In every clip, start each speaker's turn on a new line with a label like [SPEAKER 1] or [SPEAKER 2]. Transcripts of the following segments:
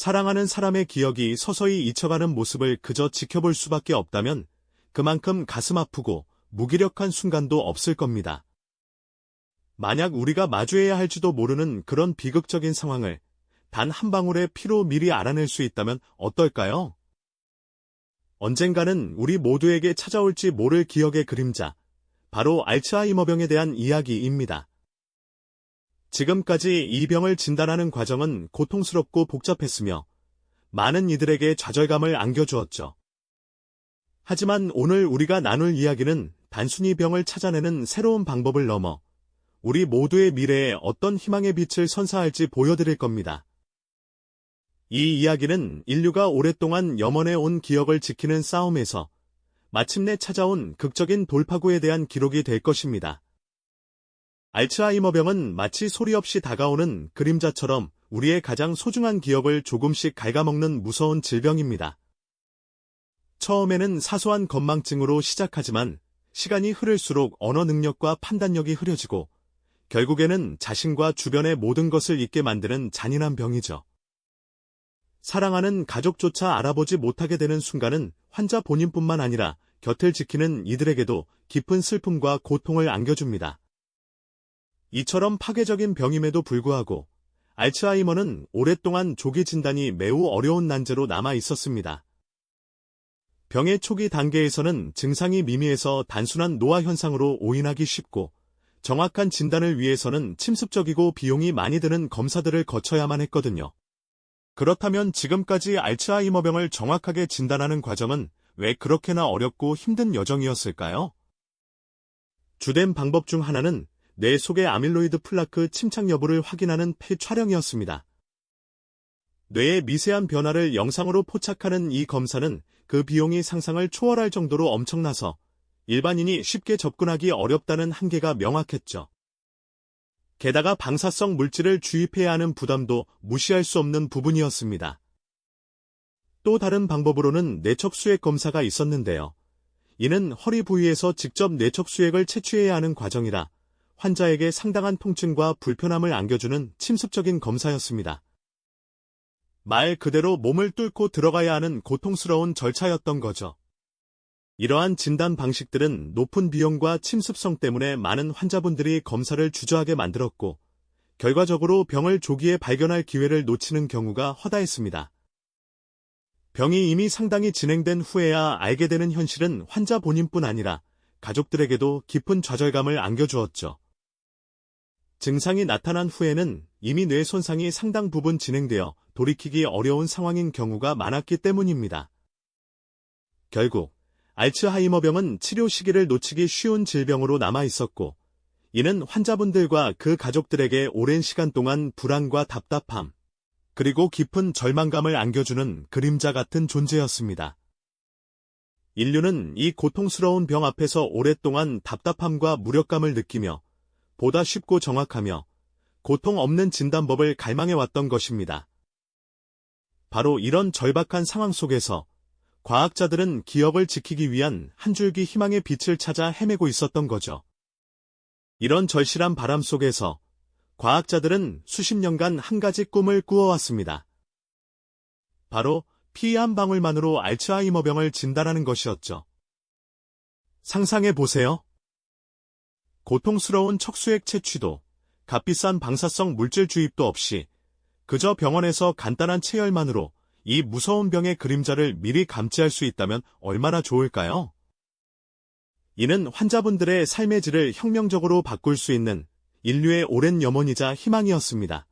[SPEAKER 1] 사랑하는 사람의 기억이 서서히 잊혀가는 모습을 그저 지켜볼 수밖에 없다면 그만큼 가슴 아프고 무기력한 순간도 없을 겁니다. 만약 우리가 마주해야 할지도 모르는 그런 비극적인 상황을 단 한 방울의 피로 미리 알아낼 수 있다면 어떨까요? 언젠가는 우리 모두에게 찾아올지 모를 기억의 그림자, 바로 알츠하이머병에 대한 이야기입니다. 지금까지 이 병을 진단하는 과정은 고통스럽고 복잡했으며 많은 이들에게 좌절감을 안겨주었죠. 하지만 오늘 우리가 나눌 이야기는 단순히 병을 찾아내는 새로운 방법을 넘어 우리 모두의 미래에 어떤 희망의 빛을 선사할지 보여드릴 겁니다. 이 이야기는 인류가 오랫동안 염원해 온 기억을 지키는 싸움에서 마침내 찾아온 극적인 돌파구에 대한 기록이 될 것입니다. 알츠하이머병은 마치 소리 없이 다가오는 그림자처럼 우리의 가장 소중한 기억을 조금씩 갉아먹는 무서운 질병입니다. 처음에는 사소한 건망증으로 시작하지만 시간이 흐를수록 언어 능력과 판단력이 흐려지고 결국에는 자신과 주변의 모든 것을 잊게 만드는 잔인한 병이죠. 사랑하는 가족조차 알아보지 못하게 되는 순간은 환자 본인뿐만 아니라 곁을 지키는 이들에게도 깊은 슬픔과 고통을 안겨줍니다. 이처럼 파괴적인 병임에도 불구하고 알츠하이머는 오랫동안 조기 진단이 매우 어려운 난제로 남아 있었습니다. 병의 초기 단계에서는 증상이 미미해서 단순한 노화 현상으로 오인하기 쉽고 정확한 진단을 위해서는 침습적이고 비용이 많이 드는 검사들을 거쳐야만 했거든요. 그렇다면 지금까지 알츠하이머병을 정확하게 진단하는 과정은 왜 그렇게나 어렵고 힘든 여정이었을까요? 주된 방법 중 하나는 뇌 속의 아밀로이드 플라크 침착 여부를 확인하는 폐 촬영이었습니다. 뇌의 미세한 변화를 영상으로 포착하는 이 검사는 그 비용이 상상을 초월할 정도로 엄청나서 일반인이 쉽게 접근하기 어렵다는 한계가 명확했죠. 게다가 방사성 물질을 주입해야 하는 부담도 무시할 수 없는 부분이었습니다. 또 다른 방법으로는 내척 수액 검사가 있었는데요. 이는 허리 부위에서 직접 내척 수액을 채취해야 하는 과정이라 환자에게 상당한 통증과 불편함을 안겨주는 침습적인 검사였습니다. 말 그대로 몸을 뚫고 들어가야 하는 고통스러운 절차였던 거죠. 이러한 진단 방식들은 높은 비용과 침습성 때문에 많은 환자분들이 검사를 주저하게 만들었고, 결과적으로 병을 조기에 발견할 기회를 놓치는 경우가 허다했습니다. 병이 이미 상당히 진행된 후에야 알게 되는 현실은 환자 본인뿐 아니라 가족들에게도 깊은 좌절감을 안겨주었죠. 증상이 나타난 후에는 이미 뇌 손상이 상당 부분 진행되어 돌이키기 어려운 상황인 경우가 많았기 때문입니다. 결국 알츠하이머병은 치료 시기를 놓치기 쉬운 질병으로 남아 있었고, 이는 환자분들과 그 가족들에게 오랜 시간 동안 불안과 답답함, 그리고 깊은 절망감을 안겨주는 그림자 같은 존재였습니다. 인류는 이 고통스러운 병 앞에서 오랫동안 답답함과 무력감을 느끼며 보다 쉽고 정확하며 고통 없는 진단법을 갈망해왔던 것입니다. 바로 이런 절박한 상황 속에서 과학자들은 기억을 지키기 위한 한 줄기 희망의 빛을 찾아 헤매고 있었던 거죠. 이런 절실한 바람 속에서 과학자들은 수십 년간 한 가지 꿈을 꾸어왔습니다. 바로 피 한 방울만으로 알츠하이머병을 진단하는 것이었죠. 상상해 보세요. 고통스러운 척수액 채취도 값비싼 방사성 물질 주입도 없이 그저 병원에서 간단한 체열만으로 이 무서운 병의 그림자를 미리 감지할 수 있다면 얼마나 좋을까요? 이는 환자분들의 삶의 질을 혁명적으로 바꿀 수 있는 인류의 오랜 염원이자 희망이었습니다.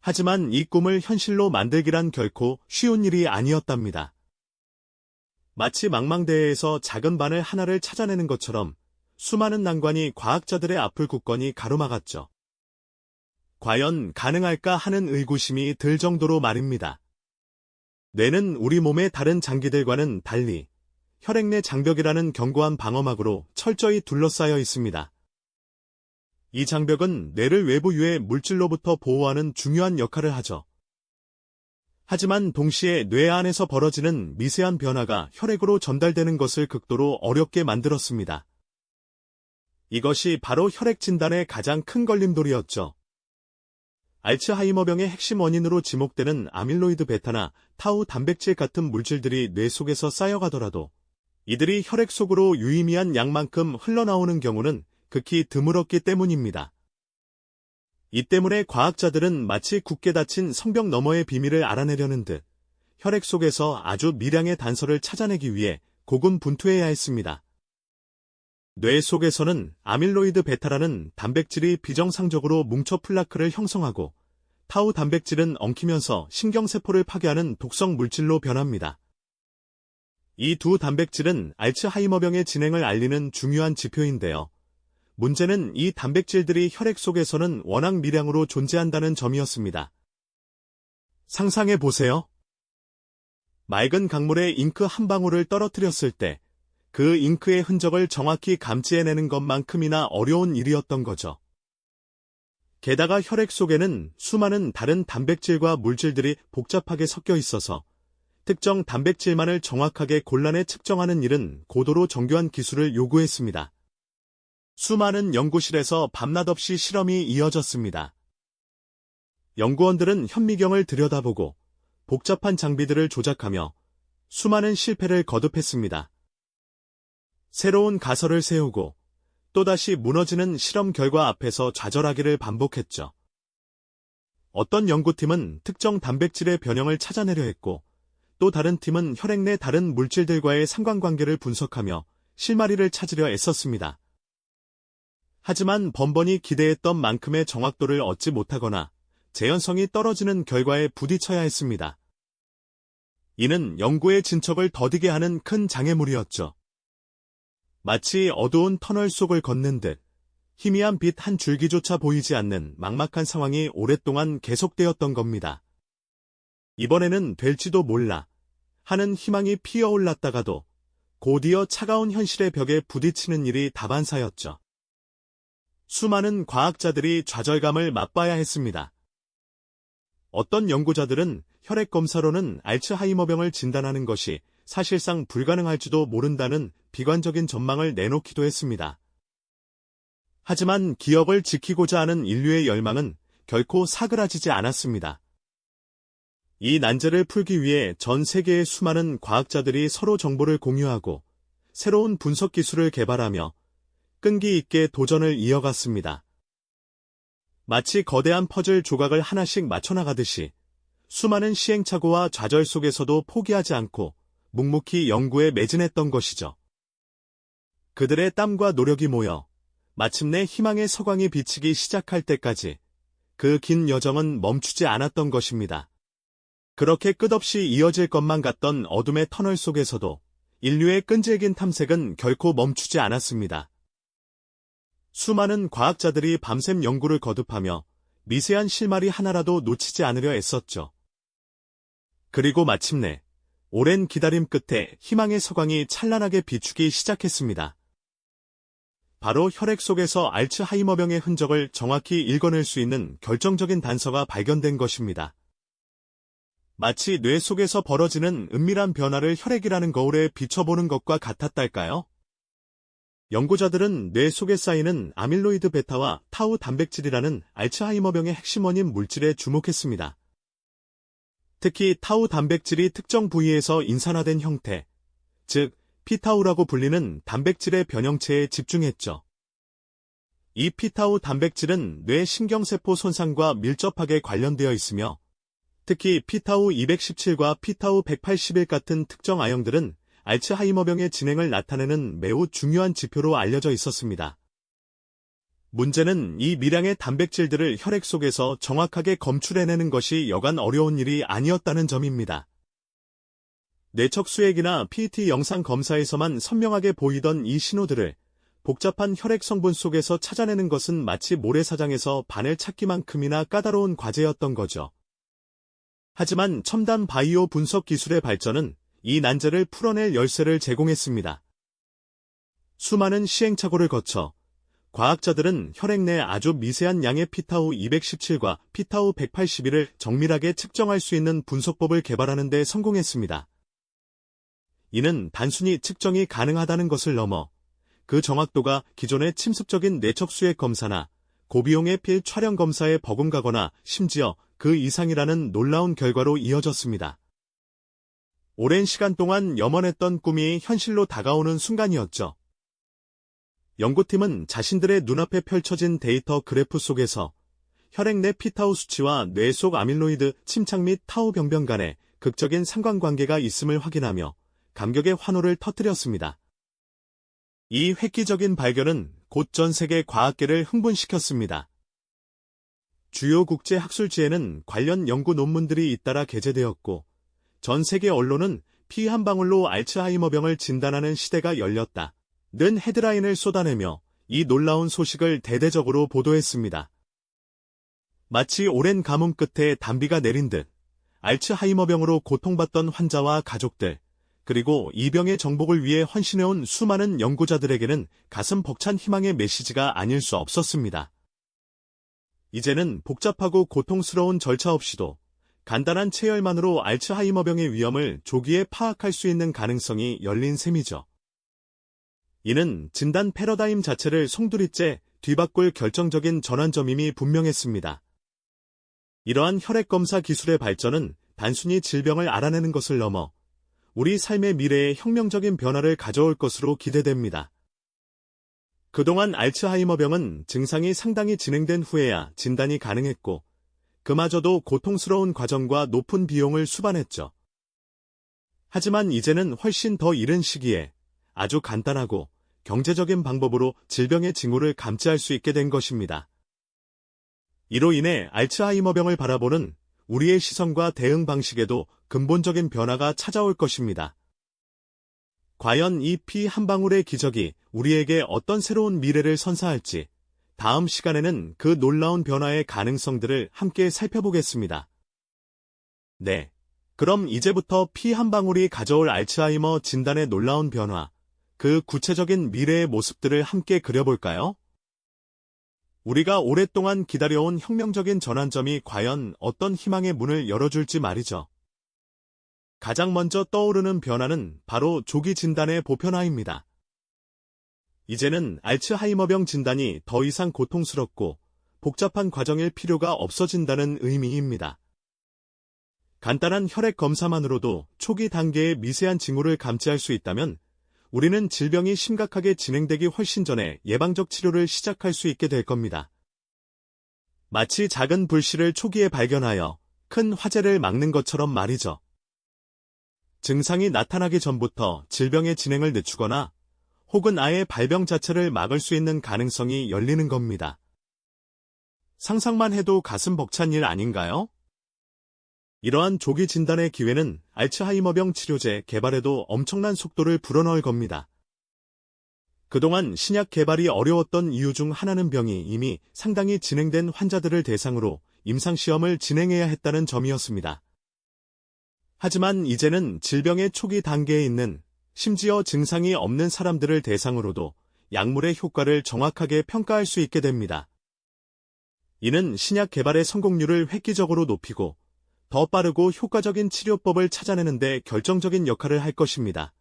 [SPEAKER 1] 하지만 이 꿈을 현실로 만들기란 결코 쉬운 일이 아니었답니다. 마치 망망대해에서 작은 바늘 하나를 찾아내는 것처럼 수많은 난관이 과학자들의 앞을 굳건히 가로막았죠. 과연 가능할까 하는 의구심이 들 정도로 말입니다. 뇌는 우리 몸의 다른 장기들과는 달리 혈액내 장벽이라는 견고한 방어막으로 철저히 둘러싸여 있습니다. 이 장벽은 뇌를 외부 유해 물질로부터 보호하는 중요한 역할을 하죠. 하지만 동시에 뇌 안에서 벌어지는 미세한 변화가 혈액으로 전달되는 것을 극도로 어렵게 만들었습니다. 이것이 바로 혈액 진단의 가장 큰 걸림돌이었죠. 알츠하이머병의 핵심 원인으로 지목되는 아밀로이드 베타나 타우 단백질 같은 물질들이 뇌 속에서 쌓여가더라도 이들이 혈액 속으로 유의미한 양만큼 흘러나오는 경우는 극히 드물었기 때문입니다. 이 때문에 과학자들은 마치 굳게 닫힌 성벽 너머의 비밀을 알아내려는 듯 혈액 속에서 아주 미량의 단서를 찾아내기 위해 고군분투해야 했습니다. 뇌 속에서는 아밀로이드 베타라는 단백질이 비정상적으로 뭉쳐 플라크를 형성하고 타우 단백질은 엉키면서 신경세포를 파괴하는 독성 물질로 변합니다. 이 두 단백질은 알츠하이머병의 진행을 알리는 중요한 지표인데요. 문제는 이 단백질들이 혈액 속에서는 워낙 미량으로 존재한다는 점이었습니다. 상상해 보세요. 맑은 강물에 잉크 한 방울을 떨어뜨렸을 때 그 잉크의 흔적을 정확히 감지해내는 것만큼이나 어려운 일이었던 거죠. 게다가 혈액 속에는 수많은 다른 단백질과 물질들이 복잡하게 섞여 있어서 특정 단백질만을 정확하게 골라내 측정하는 일은 고도로 정교한 기술을 요구했습니다. 수많은 연구실에서 밤낮 없이 실험이 이어졌습니다. 연구원들은 현미경을 들여다보고 복잡한 장비들을 조작하며 수많은 실패를 거듭했습니다. 새로운 가설을 세우고 또다시 무너지는 실험 결과 앞에서 좌절하기를 반복했죠. 어떤 연구팀은 특정 단백질의 변형을 찾아내려 했고 또 다른 팀은 혈액 내 다른 물질들과의 상관관계를 분석하며 실마리를 찾으려 애썼습니다. 하지만 번번이 기대했던 만큼의 정확도를 얻지 못하거나 재현성이 떨어지는 결과에 부딪혀야 했습니다. 이는 연구의 진척을 더디게 하는 큰 장애물이었죠. 마치 어두운 터널 속을 걷는 듯 희미한 빛 한 줄기조차 보이지 않는 막막한 상황이 오랫동안 계속되었던 겁니다. 이번에는 될지도 몰라 하는 희망이 피어올랐다가도 곧이어 차가운 현실의 벽에 부딪히는 일이 다반사였죠. 수많은 과학자들이 좌절감을 맛봐야 했습니다. 어떤 연구자들은 혈액 검사로는 알츠하이머병을 진단하는 것이 사실상 불가능할지도 모른다는 비관적인 전망을 내놓기도 했습니다. 하지만 기업을 지키고자 하는 인류의 열망은 결코 사그라지지 않았습니다. 이 난제를 풀기 위해 전 세계의 수많은 과학자들이 서로 정보를 공유하고 새로운 분석 기술을 개발하며 끈기 있게 도전을 이어갔습니다. 마치 거대한 퍼즐 조각을 하나씩 맞춰나가듯이 수많은 시행착오와 좌절 속에서도 포기하지 않고 묵묵히 연구에 매진했던 것이죠. 그들의 땀과 노력이 모여 마침내 희망의 서광이 비치기 시작할 때까지 그 긴 여정은 멈추지 않았던 것입니다. 그렇게 끝없이 이어질 것만 같던 어둠의 터널 속에서도 인류의 끈질긴 탐색은 결코 멈추지 않았습니다. 수많은 과학자들이 밤샘 연구를 거듭하며 미세한 실마리 하나라도 놓치지 않으려 애썼죠. 그리고 마침내 오랜 기다림 끝에 희망의 서광이 찬란하게 비추기 시작했습니다. 바로 혈액 속에서 알츠하이머병의 흔적을 정확히 읽어낼 수 있는 결정적인 단서가 발견된 것입니다. 마치 뇌 속에서 벌어지는 은밀한 변화를 혈액이라는 거울에 비춰보는 것과 같았달까요? 연구자들은 뇌 속에 쌓이는 아밀로이드 베타와 타우 단백질이라는 알츠하이머병의 핵심 원인 물질에 주목했습니다. 특히 타우 단백질이 특정 부위에서 인산화된 형태, 즉 피타우라고 불리는 단백질의 변형체에 집중했죠. 이 피타우 단백질은 뇌 신경세포 손상과 밀접하게 관련되어 있으며 특히 피타우 217과 피타우 181 같은 특정 아형들은 알츠하이머병의 진행을 나타내는 매우 중요한 지표로 알려져 있었습니다. 문제는 이 미량의 단백질들을 혈액 속에서 정확하게 검출해내는 것이 여간 어려운 일이 아니었다는 점입니다. 뇌척 수액이나 PET 영상 검사에서만 선명하게 보이던 이 신호들을 복잡한 혈액 성분 속에서 찾아내는 것은 마치 모래사장에서 바늘 찾기만큼이나 까다로운 과제였던 거죠. 하지만 첨단 바이오 분석 기술의 발전은 이 난제를 풀어낼 열쇠를 제공했습니다. 수많은 시행착오를 거쳐 과학자들은 혈액 내 아주 미세한 양의 피타우 217과 피타우 181을 정밀하게 측정할 수 있는 분석법을 개발하는 데 성공했습니다. 이는 단순히 측정이 가능하다는 것을 넘어 그 정확도가 기존의 침습적인 내척수액 검사나 고비용의 필 촬영 검사에 버금가거나 심지어 그 이상이라는 놀라운 결과로 이어졌습니다. 오랜 시간 동안 염원했던 꿈이 현실로 다가오는 순간이었죠. 연구팀은 자신들의 눈앞에 펼쳐진 데이터 그래프 속에서 혈액 내 피타우 수치와 뇌 속 아밀로이드 침착 및 타우 병변 간의 극적인 상관관계가 있음을 확인하며 감격의 환호를 터뜨렸습니다. 이 획기적인 발견은 곧 전 세계 과학계를 흥분시켰습니다. 주요 국제 학술지에는 관련 연구 논문들이 잇따라 게재되었고 전 세계 언론은 피 한 방울로 알츠하이머병을 진단하는 시대가 열렸다. 는 헤드라인을 쏟아내며 이 놀라운 소식을 대대적으로 보도했습니다. 마치 오랜 가뭄 끝에 단비가 내린 듯 알츠하이머병으로 고통받던 환자와 가족들, 그리고 이 병의 정복을 위해 헌신해온 수많은 연구자들에게는 가슴 벅찬 희망의 메시지가 아닐 수 없었습니다. 이제는 복잡하고 고통스러운 절차 없이도 간단한 체열만으로 알츠하이머병의 위험을 조기에 파악할 수 있는 가능성이 열린 셈이죠. 이는 진단 패러다임 자체를 송두리째 뒤바꿀 결정적인 전환점임이 분명했습니다. 이러한 혈액검사 기술의 발전은 단순히 질병을 알아내는 것을 넘어 우리 삶의 미래에 혁명적인 변화를 가져올 것으로 기대됩니다. 그동안 알츠하이머병은 증상이 상당히 진행된 후에야 진단이 가능했고, 그마저도 고통스러운 과정과 높은 비용을 수반했죠. 하지만 이제는 훨씬 더 이른 시기에 아주 간단하고 경제적인 방법으로 질병의 징후를 감지할 수 있게 된 것입니다. 이로 인해 알츠하이머병을 바라보는 우리의 시선과 대응 방식에도 근본적인 변화가 찾아올 것입니다. 과연 이 피 한 방울의 기적이 우리에게 어떤 새로운 미래를 선사할지 다음 시간에는 그 놀라운 변화의 가능성들을 함께 살펴보겠습니다. 네. 그럼 이제부터 피 한 방울이 가져올 알츠하이머 진단의 놀라운 변화, 그 구체적인 미래의 모습들을 함께 그려볼까요? 우리가 오랫동안 기다려온 혁명적인 전환점이 과연 어떤 희망의 문을 열어줄지 말이죠. 가장 먼저 떠오르는 변화는 바로 조기 진단의 보편화입니다. 이제는 알츠하이머병 진단이 더 이상 고통스럽고 복잡한 과정일 필요가 없어진다는 의미입니다. 간단한 혈액 검사만으로도 초기 단계의 미세한 징후를 감지할 수 있다면 우리는 질병이 심각하게 진행되기 훨씬 전에 예방적 치료를 시작할 수 있게 될 겁니다. 마치 작은 불씨를 초기에 발견하여 큰 화재를 막는 것처럼 말이죠. 증상이 나타나기 전부터 질병의 진행을 늦추거나 혹은 아예 발병 자체를 막을 수 있는 가능성이 열리는 겁니다. 상상만 해도 가슴 벅찬 일 아닌가요? 이러한 조기 진단의 기회는 알츠하이머병 치료제 개발에도 엄청난 속도를 불어넣을 겁니다. 그동안 신약 개발이 어려웠던 이유 중 하나는 병이 이미 상당히 진행된 환자들을 대상으로 임상시험을 진행해야 했다는 점이었습니다. 하지만 이제는 질병의 초기 단계에 있는 심지어 증상이 없는 사람들을 대상으로도 약물의 효과를 정확하게 평가할 수 있게 됩니다. 이는 신약 개발의 성공률을 획기적으로 높이고 더 빠르고 효과적인 치료법을 찾아내는 데 결정적인 역할을 할 것입니다.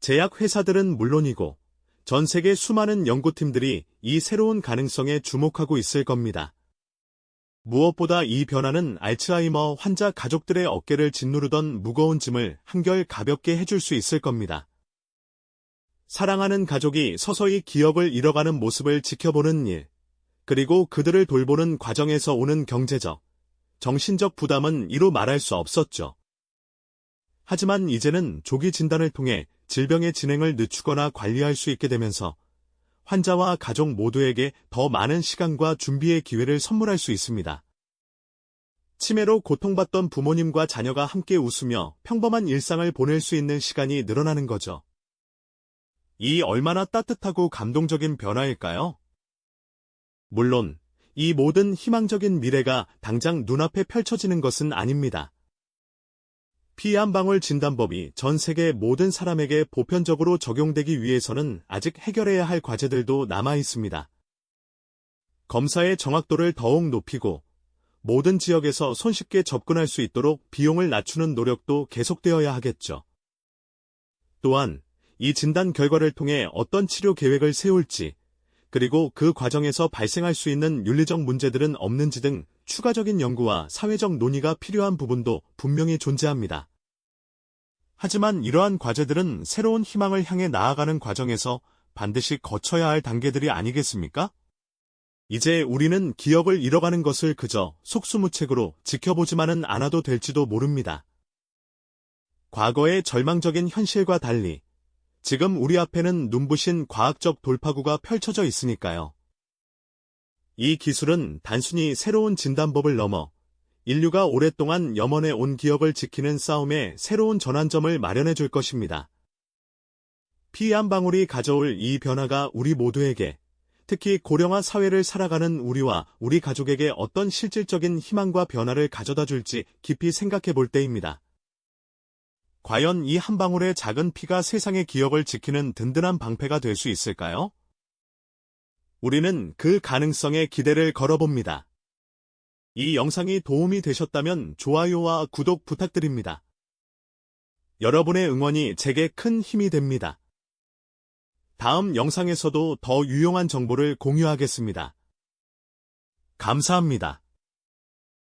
[SPEAKER 1] 제약회사들은 물론이고 전 세계 수많은 연구팀들이 이 새로운 가능성에 주목하고 있을 겁니다. 무엇보다 이 변화는 알츠하이머 환자 가족들의 어깨를 짓누르던 무거운 짐을 한결 가볍게 해줄 수 있을 겁니다. 사랑하는 가족이 서서히 기억을 잃어가는 모습을 지켜보는 일, 그리고 그들을 돌보는 과정에서 오는 경제적, 정신적 부담은 이루 말할 수 없었죠. 하지만 이제는 조기 진단을 통해 질병의 진행을 늦추거나 관리할 수 있게 되면서 환자와 가족 모두에게 더 많은 시간과 준비의 기회를 선물할 수 있습니다. 치매로 고통받던 부모님과 자녀가 함께 웃으며 평범한 일상을 보낼 수 있는 시간이 늘어나는 거죠. 이 얼마나 따뜻하고 감동적인 변화일까요? 물론 이 모든 희망적인 미래가 당장 눈앞에 펼쳐지는 것은 아닙니다. 피 한 방울 진단법이 전 세계 모든 사람에게 보편적으로 적용되기 위해서는 아직 해결해야 할 과제들도 남아 있습니다. 검사의 정확도를 더욱 높이고 모든 지역에서 손쉽게 접근할 수 있도록 비용을 낮추는 노력도 계속되어야 하겠죠. 또한 이 진단 결과를 통해 어떤 치료 계획을 세울지 그리고 그 과정에서 발생할 수 있는 윤리적 문제들은 없는지 등 추가적인 연구와 사회적 논의가 필요한 부분도 분명히 존재합니다. 하지만 이러한 과제들은 새로운 희망을 향해 나아가는 과정에서 반드시 거쳐야 할 단계들이 아니겠습니까? 이제 우리는 기억을 잃어가는 것을 그저 속수무책으로 지켜보지만은 않아도 될지도 모릅니다. 과거의 절망적인 현실과 달리 지금 우리 앞에는 눈부신 과학적 돌파구가 펼쳐져 있으니까요. 이 기술은 단순히 새로운 진단법을 넘어 인류가 오랫동안 염원해 온 기억을 지키는 싸움에 새로운 전환점을 마련해 줄 것입니다. 피 한 방울이 가져올 이 변화가 우리 모두에게 특히 고령화 사회를 살아가는 우리와 우리 가족에게 어떤 실질적인 희망과 변화를 가져다 줄지 깊이 생각해 볼 때입니다. 과연 이 한 방울의 작은 피가 세상의 기억을 지키는 든든한 방패가 될 수 있을까요? 우리는 그 가능성에 기대를 걸어봅니다. 이 영상이 도움이 되셨다면 좋아요와 구독 부탁드립니다. 여러분의 응원이 제게 큰 힘이 됩니다. 다음 영상에서도 더 유용한 정보를 공유하겠습니다. 감사합니다.